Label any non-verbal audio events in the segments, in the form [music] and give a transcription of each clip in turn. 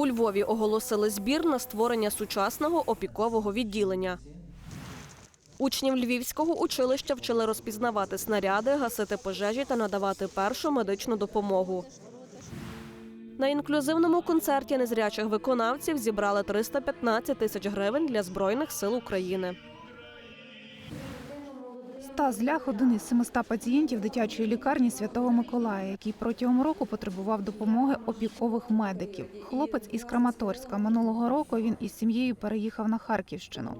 У Львові оголосили збір на створення сучасного опікового відділення. Учнів Львівського училища вчили розпізнавати снаряди, гасити пожежі та надавати першу медичну допомогу. На інклюзивному концерті незрячих виконавців зібрали 315 тисяч гривень для Збройних сил України. Стас Лях – один із 700 пацієнтів дитячої лікарні Святого Миколая, який протягом року потребував допомоги опікових медиків. Хлопець із Краматорська. Минулого року він із сім'єю переїхав на Харківщину.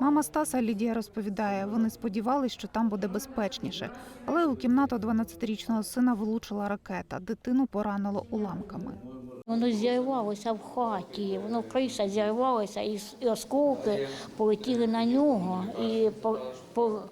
Мама Стаса Лідія розповідає, вони сподівалися, що там буде безпечніше. Але у кімнату 12-річного сина влучила ракета. Дитину поранило уламками. Воно зірвалося в хаті, воно криша зірвалася, і, осколки полетіли на нього, і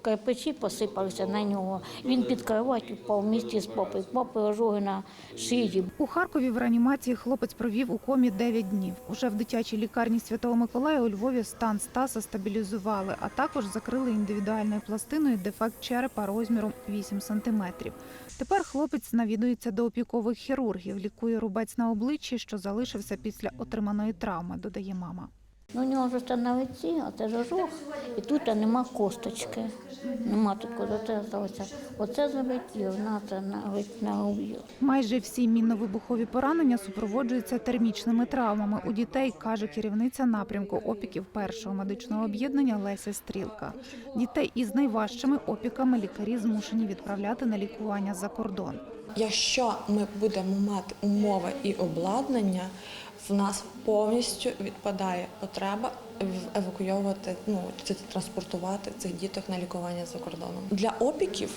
кирпичі посипалися на нього. Він під кроваттю впав місті з попи, попи ожоги на шиї. У Харкові в реанімації хлопець провів у комі 9 днів. Уже в дитячій лікарні Святого Миколая у Львові стан Стаса стабілізували, а також закрили індивідуальною пластиною дефект черепа розміром 8 сантиметрів. Тепер хлопець навідується до опікових хірургів, лікує рубець на обличчі, що залишився після отриманої травми, додає мама. Ну, у нього ж це на лиці, а це ж і тут нема косточки. Нема куди це залишиться. Оце залетіло, на це на, на губ'ю. Майже всі мінно-вибухові поранення супроводжуються термічними травмами. У дітей каже керівниця напрямку опіків першого медичного об'єднання Леся Стрілка. Дітей із найважчими опіками лікарі змушені відправляти на лікування за кордон. Якщо ми будемо мати умови і обладнання, в нас повністю відпадає потреба евакуйовувати, ну транспортувати цих діток на лікування за кордоном. Для опіків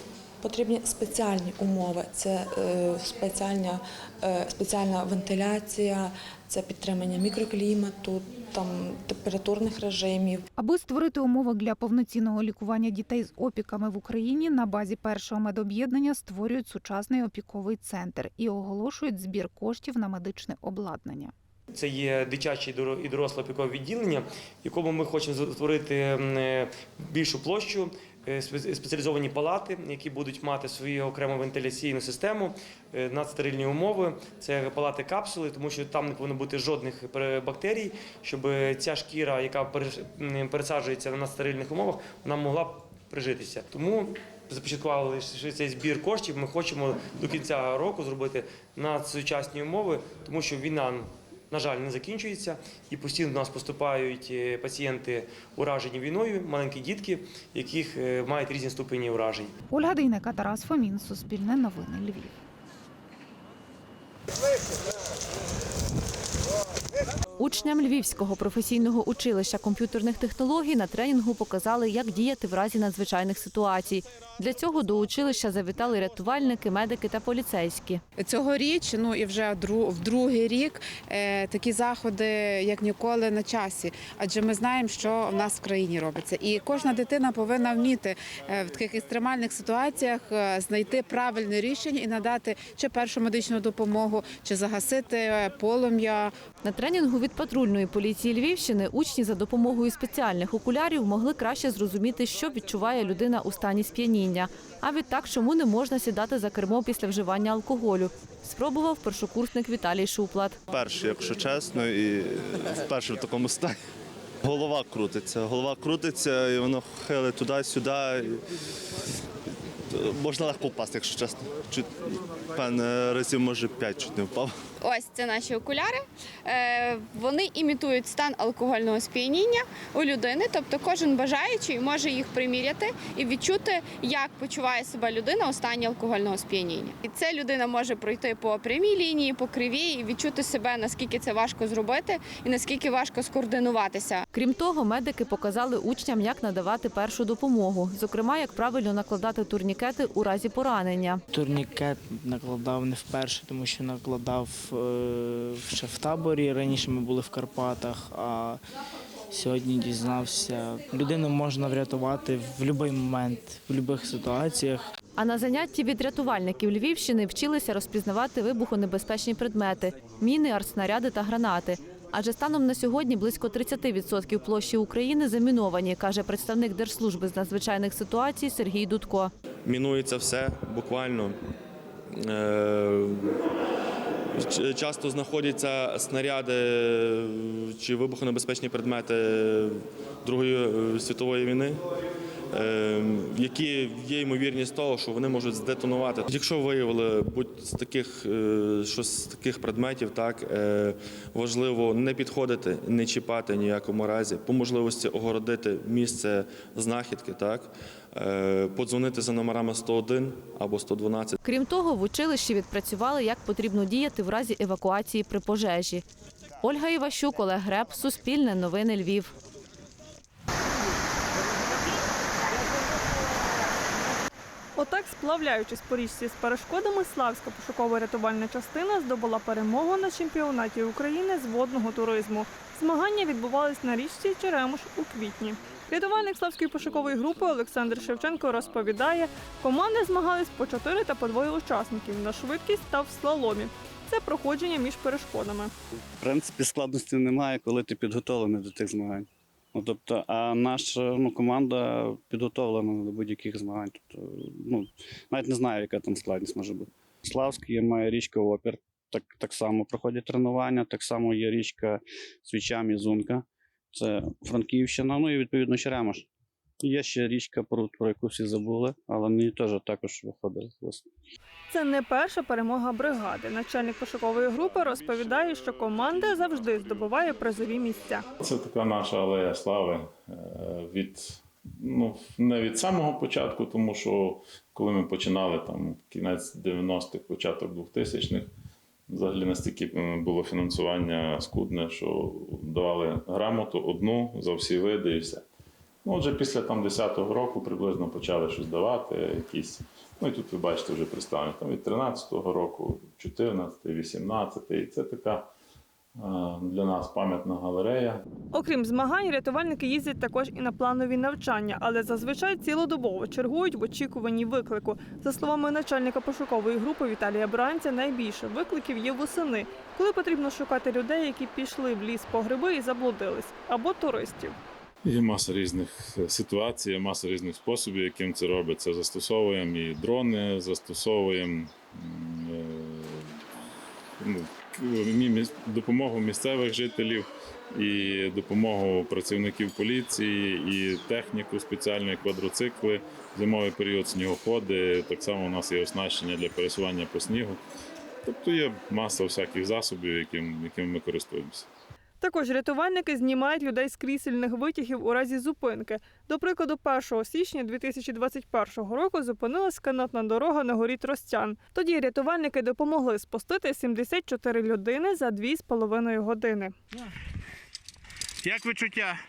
потрібні спеціальні умови. Це е, спеціальна, е, спеціальна вентиляція, це підтримання мікроклімату, там температурних режимів. Аби створити умови для повноцінного лікування дітей з опіками в Україні, на базі першого медоб'єднання створюють сучасний опіковий центр і оголошують збір коштів на медичне обладнання. Це є дитяче і доро- і доросле опікове відділення, в якому ми хочемо створити е, більшу площу, спеціалізовані палати, які будуть мати свою окрему вентиляційну систему, е, надстерильні умови. Це палати капсули, тому що там не повинно бути жодних бактерій, щоб ця шкіра, яка пересаджується на надстерильних умовах, вона могла прижитися. Тому започаткували цей збір коштів. Ми хочемо до кінця року зробити надсучасні умови, тому що війна на жаль, не закінчується, і постійно до нас поступають е, пацієнти, уражені війною, маленькі дітки, яких е, мають різні ступені уражень. Ольга Дейнека, Тарас Фомін, Суспільне новини Львів. Учням Львівського професійного училища комп'ютерних технологій на тренінгу показали, як діяти в разі надзвичайних ситуацій. Для цього до училища завітали рятувальники, медики та поліцейські. Цьогоріч, ну і вже в другий рік, е, такі заходи, як ніколи, на часі. Адже ми знаємо, що в нас в країні робиться. І кожна дитина повинна вміти е, в таких екстремальних ситуаціях е, знайти правильне рішення і надати чи першу медичну допомогу, чи загасити полум'я. На тренінгу від патрульної поліції Львівщини учні за допомогою спеціальних окулярів могли краще зрозуміти, що відчуває людина у стані сп'яніння. А відтак, чому не можна сідати за кермо після вживання алкоголю. Спробував першокурсник Віталій Шуплат. Перший, якщо чесно, і вперше в такому стані. Голова крутиться, голова крутиться, і воно хилить туди-сюди. Можна легко впасти, якщо чесно. Чуть, певне, разів, може, п'ять чуть не впав. Ось це наші окуляри. Е, Вони імітують стан алкогольного сп'яніння у людини. Тобто кожен бажаючий може їх приміряти і відчути, як почуває себе людина у стані алкогольного сп'яніння. І це людина може пройти по прямій лінії, по кривій і відчути себе, наскільки це важко зробити і наскільки важко скоординуватися. Крім того, медики показали учням, як надавати першу допомогу, зокрема, як правильно накладати турнікети у разі поранення. Турнікет накладав не вперше, тому що накладав ще в таборі. Раніше ми були в Карпатах, а сьогодні дізнався. Людину можна врятувати в будь-який момент, в будь-яких ситуаціях. А на занятті від рятувальників Львівщини вчилися розпізнавати вибухонебезпечні предмети міни, артснаряди та гранати. Адже станом на сьогодні близько 30% площі України заміновані, каже представник Держслужби з надзвичайних ситуацій Сергій Дудко. мінується все буквально. Часто знаходяться снаряди чи вибухонебезпечні предмети Другої е, світової війни, е, які є ймовірність того, що вони можуть здетонувати. Якщо виявили будь з таких е, щось з таких предметів, так е, важливо не підходити, не чіпати ніякому разі, по можливості огородити місце знахідки, так подзвонити за номерами 101 або 112. Крім того, в училищі відпрацювали, як потрібно діяти в разі евакуації при пожежі. Ольга Іващук, Олег Греб, Суспільне новини Львів. Отак, сплавляючись по річці з перешкодами, Славська пошуково-рятувальна частина здобула перемогу на чемпіонаті України з водного туризму. Змагання відбувались на річці Черемуш у квітні. Рятувальник Славської пошукової групи Олександр Шевченко розповідає, команди змагались по чотири та по двоє учасників на швидкість та в слаломі. Це проходження між перешкодами. В принципі, складності немає, коли ти підготовлений до тих змагань. Ну, тобто, а наша ну, команда підготовлена до будь-яких змагань. Тобто, ну, навіть не знаю, яка там складність може бути. Славський має річка Опір, так, так само проходять тренування, так само є річка Свіча Мізунка, це Франківщина, ну і відповідно Черемош. Є ще річка Прут, про яку всі забули, але мені теж також виходили. Це не перша перемога бригади. Начальник пошукової групи розповідає, що команда завжди здобуває призові місця. Це така наша алея слави е, від ну не від самого початку, тому що коли ми починали там кінець 90-х, початок 2000-х, взагалі настільки е, було фінансування скудне, що давали грамоту одну за всі види і все. Ну, отже, після там 10-го року приблизно почали щось давати, якісь. Ну і тут ви бачите вже представлені там від 13-го року, 14-й, 18-й. Це така для нас пам'ятна галерея. Окрім змагань, рятувальники їздять також і на планові навчання, але зазвичай цілодобово чергують в очікуванні виклику. За словами начальника пошукової групи Віталія Бранця, найбільше викликів є восени, коли потрібно шукати людей, які пішли в ліс по гриби і заблудились, або туристів. Є маса різних е, ситуацій, є маса різних способів, яким це робиться. Застосовуємо і дрони, застосовуємо е, ну, допомогу місцевих жителів і допомогу працівників поліції, і техніку спеціальну, і квадроцикли, зимовий період снігоходи. Так само у нас є оснащення для пересування по снігу. Тобто є маса всяких засобів, яким, якими ми користуємося. Також рятувальники знімають людей з крісельних витягів у разі зупинки. До прикладу, 1 січня 2021 року зупинилась канатна дорога на горі Тростян. Тоді рятувальники допомогли спустити 74 людини за 2,5 години. Як відчуття?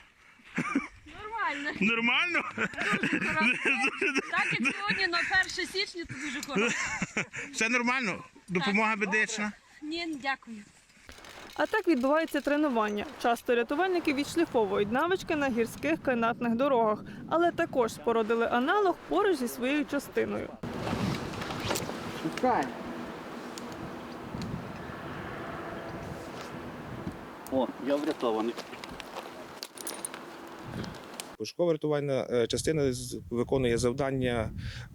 Нормально. Нормально? Так як сьогодні на 1 січня, то дуже хорошо. Все нормально? Допомога медична? Ні, дякую. А так відбувається тренування. Часто рятувальники відшліфовують навички на гірських канатних дорогах, але також спородили аналог поруч зі своєю частиною. О, я врятований. Пошукова рятувальна е, частина виконує завдання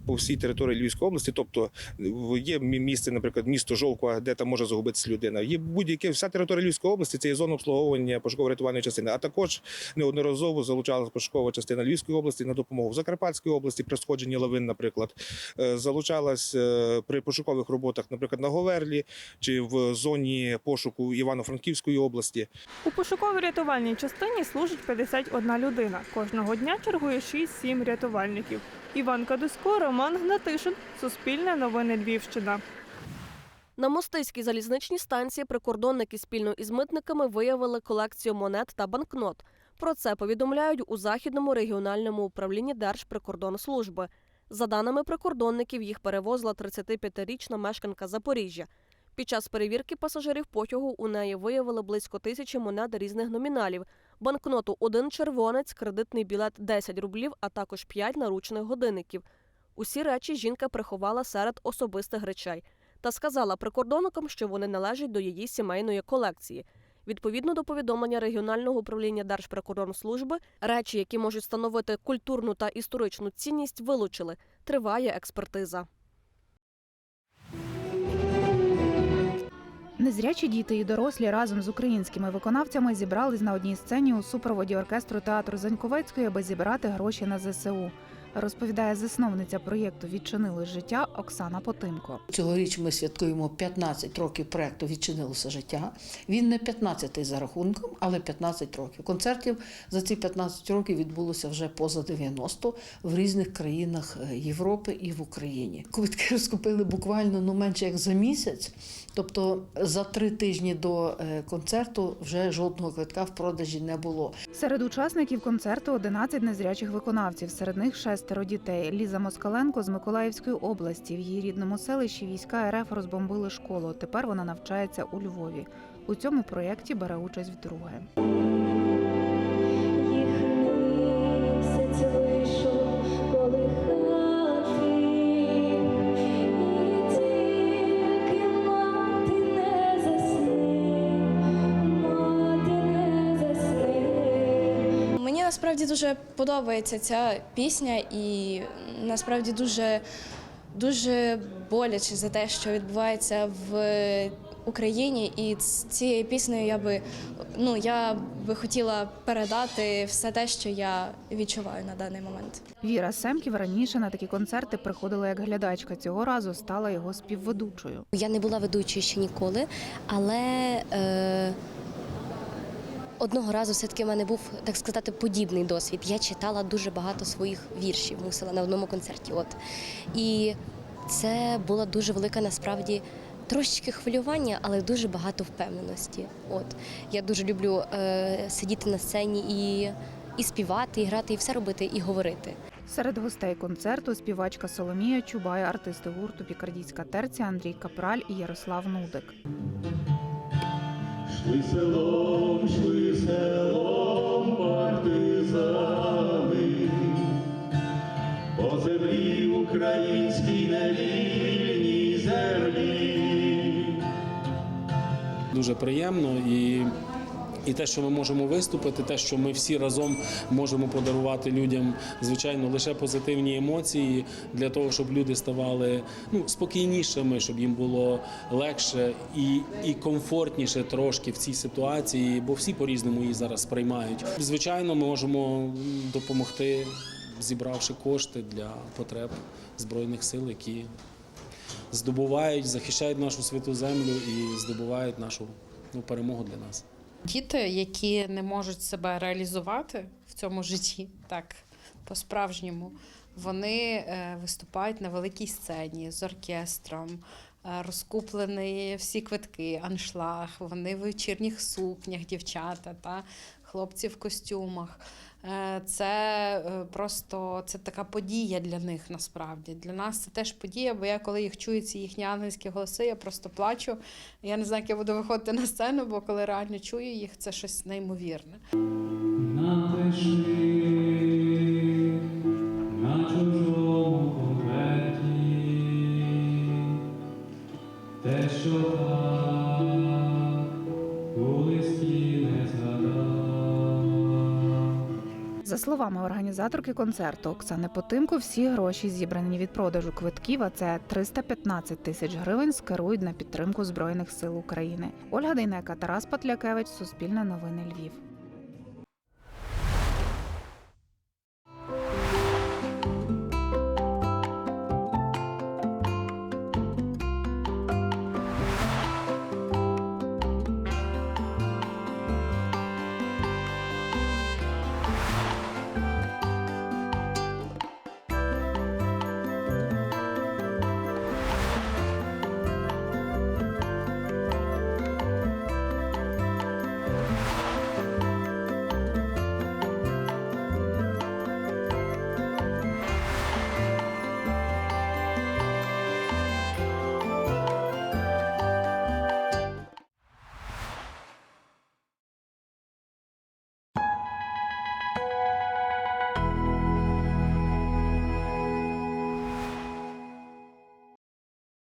по всій території Львівської області. Тобто є мі- місце, наприклад, місто Жовква, де там може загубитися людина. Є будь-яке вся територія Львівської області. Це є зона обслуговування пошуково-рятувальної частини. А також неодноразово залучалася пошукова частина Львівської області на допомогу в Закарпатській області при сходженні лавин, наприклад, Е, залучалась е, при пошукових роботах, наприклад, на Говерлі чи в зоні пошуку Івано-Франківської області. У пошуковій рятувальній частині служить 51 людина. Кожного дня чергує 6-7 рятувальників. Іван Кадусько, Роман Гнатишин, Суспільне новини Львівщина. На мостиській залізничній станції прикордонники спільно із митниками виявили колекцію монет та банкнот. Про це повідомляють у західному регіональному управлінні Держприкордонслужби. За даними прикордонників, їх перевозила 35-річна мешканка Запоріжжя. Під час перевірки пасажирів потягу у неї виявили близько тисячі монет різних номіналів, банкноту один червонець, кредитний білет 10 рублів, а також 5 наручних годинників. Усі речі жінка приховала серед особистих речей та сказала прикордонникам, що вони належать до її сімейної колекції. Відповідно до повідомлення регіонального управління Держприкордонслужби, речі, які можуть становити культурну та історичну цінність, вилучили. Триває експертиза. Незрячі діти і дорослі разом з українськими виконавцями зібрались на одній сцені у супроводі оркестру театру Заньковецької, аби зібрати гроші на ЗСУ. Розповідає засновниця проєкту Відчинили життя Оксана Потимко. Цьогоріч ми святкуємо 15 років проекту Відчинилося життя. Він не 15-й за рахунком, але 15 років. Концертів за ці 15 років відбулося вже поза 90 в різних країнах е, Європи і в Україні. Квитки [laughs] розкупили буквально ну менше як за місяць. Тобто за три тижні до е, концерту вже жодного квитка в продажі не було. Серед учасників концерту 11 незрячих виконавців. Серед них шестеро дітей. Ліза Москаленко з Миколаївської області. В її рідному селищі війська РФ розбомбили школу. Тепер вона навчається у Львові. У цьому проєкті бере участь вдруге. Насправді дуже подобається ця пісня, і насправді дуже, дуже боляче за те, що відбувається в Україні. І з цією піснею я би ну я би хотіла передати все те, що я відчуваю на даний момент. Віра Семків раніше на такі концерти приходила як глядачка. Цього разу стала його співведучою. Я не була ведучою ще ніколи, але е, одного разу все-таки в мене був, так сказати, подібний досвід. Я читала дуже багато своїх віршів, мусила на одному концерті. От. І це була дуже велика насправді. Трошечки хвилювання, але дуже багато впевненості. От я дуже люблю е, сидіти на сцені і, і співати, і грати, і все робити, і говорити. Серед гостей концерту співачка Соломія Чубай, артисти гурту Пікардійська терця Андрій Капраль і Ярослав Нудик. Шли селом, шли селом партизани, по землі українській невільній землі. Дуже приємно і. І те, що ми можемо виступити, те, що ми всі разом можемо подарувати людям, звичайно, лише позитивні емоції для того, щоб люди ставали ну, спокійнішими, щоб їм було легше і, і комфортніше трошки в цій ситуації, бо всі по-різному її зараз сприймають. Звичайно, ми можемо допомогти, зібравши кошти для потреб збройних сил, які здобувають, захищають нашу святу землю і здобувають нашу ну, перемогу для нас. Діти, які не можуть себе реалізувати в цьому житті, так по-справжньому, вони е, виступають на великій сцені з оркестром, е, розкуплені всі квитки, аншлаг, вони в вечірніх сукнях, дівчата та хлопці в костюмах. Е, Це е, просто це така подія для них насправді. Для нас це теж подія, бо я коли їх чую, ці їхні ангельські голоси, я просто плачу. Я не знаю, як я буду виходити на сцену, бо коли реально чую їх, це щось неймовірне. Напиши словами організаторки концерту Оксани Потимко, всі гроші, зібрані від продажу квитків, а це 315 тисяч гривень, скерують на підтримку Збройних сил України. Ольга Дейнека, Тарас Патлякевич, Суспільне новини Львів.